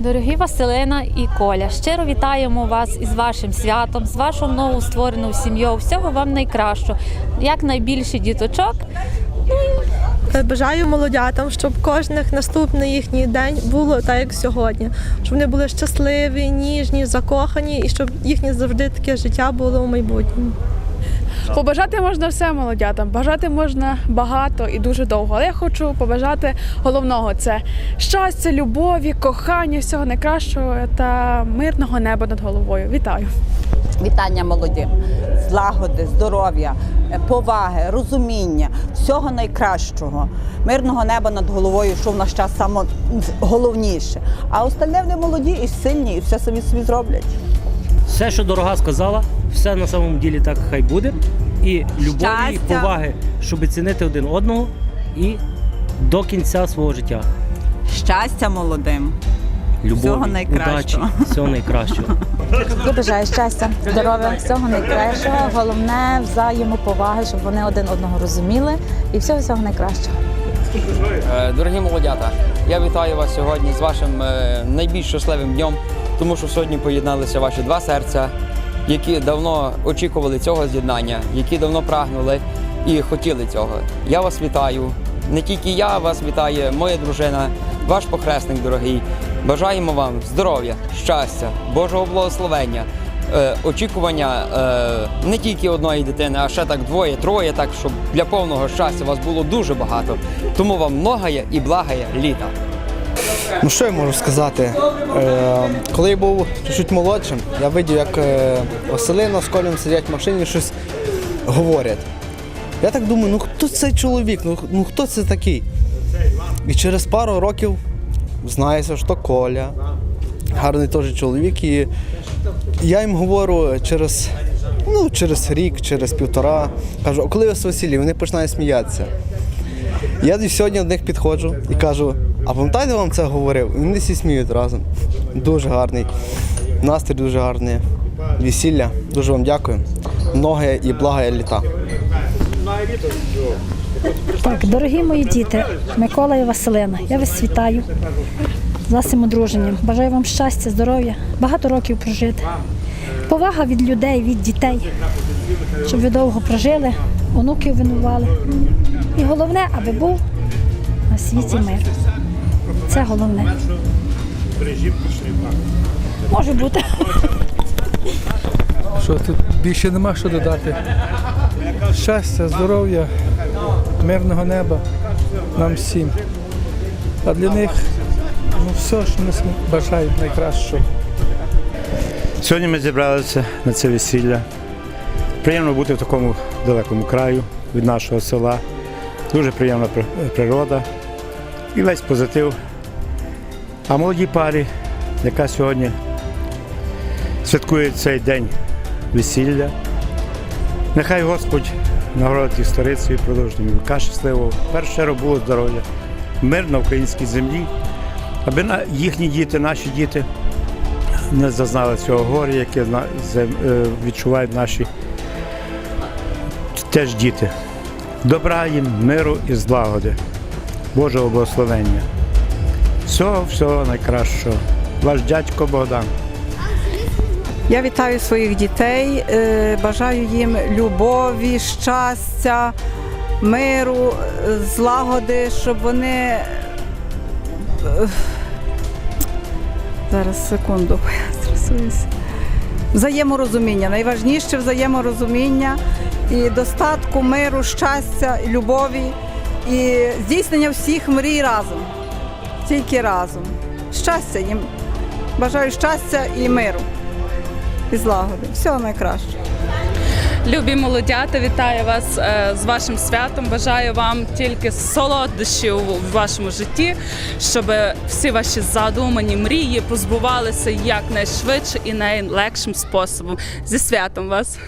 Дорогі Василина і Коля, щиро вітаємо вас із вашим святом, з вашою новоствореною сім'єю. Всього вам найкращого, як найбільше діточок. Е, Бажаю молодятам, щоб кожних наступний їхній день було так, як сьогодні. Щоб вони були щасливі, ніжні, закохані, і щоб їхнє завжди таке життя було у майбутньому. Побажати можна все молодятам, бажати можна багато і дуже довго. Але я хочу побажати головного це щастя, любові, кохання, всього найкращого та мирного неба над головою. Вітаю! Вітання молодим, злагоди, здоров'я, е, поваги, розуміння, всього найкращого, мирного неба над головою, що в наш час саме головніше. А остальне вони молоді і сильні, і все самі собі зроблять. Все, що дорога сказала, все на самому ділі так хай буде. І любові, і Щастя. поваги, щоб цінити один одного і до кінця свого життя. Щастя молодим. Любові, Всього найкращого. удачі, всього найкращого. Я бажаю щастя, здоров'я, всього найкращого. Головне взаємоповаги, щоб вони один одного розуміли, і всього всього найкращого. Е, Дорогі молодята, я вітаю вас сьогодні з вашим е, найбільш щасливим днем, тому що сьогодні поєдналися ваші два серця, які давно очікували цього з'єднання, які давно прагнули і хотіли цього. Я вас вітаю. Не тільки я вас вітає, моя дружина, ваш похресник дорогий. Бажаємо вам здоров'я, щастя, Божого благословення. е, Очікування е, не тільки одної дитини, а ще так двоє, троє, так щоб для повного щастя вас було дуже багато. Тому вам многає і благає літа. Ну що я можу сказати? Е, коли я був чуть молодшим, я видів, як е, Василина з Колем сидять в машині, щось говорять. Я так думаю, ну хто цей чоловік? Ну, ну хто це такий? І через пару років знається, що Коля, гарний теж чоловік. І я їм говорю через, ну, через рік, через півтора. Кажу, а коли ви з весілля? Вони починають сміятися. Я сьогодні до них підходжу і кажу, а пам'ятаєте, вам це говорив? Вони всі сміють разом. Дуже гарний. Настрій дуже гарний. Весілля. Дуже вам дякую. Многое і благая літа. Так, дорогі мої діти, Микола і Василина, я вас вітаю з вашим одруженням. Бажаю вам щастя, здоров'я, багато років прожити. Повага від людей, від дітей, щоб ви довго прожили, онуків винували. І головне, аби був на світі мир. Це головне. Може бути. Що тут більше нема що додати. Щастя, здоров'я, мирного неба нам всім. А для них ну, все, що ми бажають найкращого. Сьогодні ми зібралися на це весілля. Приємно бути в такому далекому краю від нашого села. Дуже приємна природа і весь позитив. А молодій парі, яка сьогодні святкує цей день весілля, нехай Господь нагородить їх старицею і продовження віка щасливого. Чергу було здоров'я, мир на українській землі, аби їхні діти, наші діти не зазнали цього горя, яке е, відчувають наші теж діти. Добра їм, миру і злагоди, Божого благословення. Всього, всього найкращого. Ваш дядько Богдан. Я вітаю своїх дітей, е, бажаю їм любові, щастя, миру, злагоди, щоб вони. е, Зараз секунду, я стресуюся. Взаєморозуміння. Найважніше взаєморозуміння і достатку, миру, щастя, любові і здійснення всіх мрій разом. Тільки разом. Щастя їм. Бажаю щастя і миру і злагоди. Всього найкраще. Любі молодята, вітаю вас е, з вашим святом. Бажаю вам тільки солодощів в вашому житті, щоб всі ваші задумані мрії позбувалися якнайшвидше і найлегшим способом. Зі святом вас!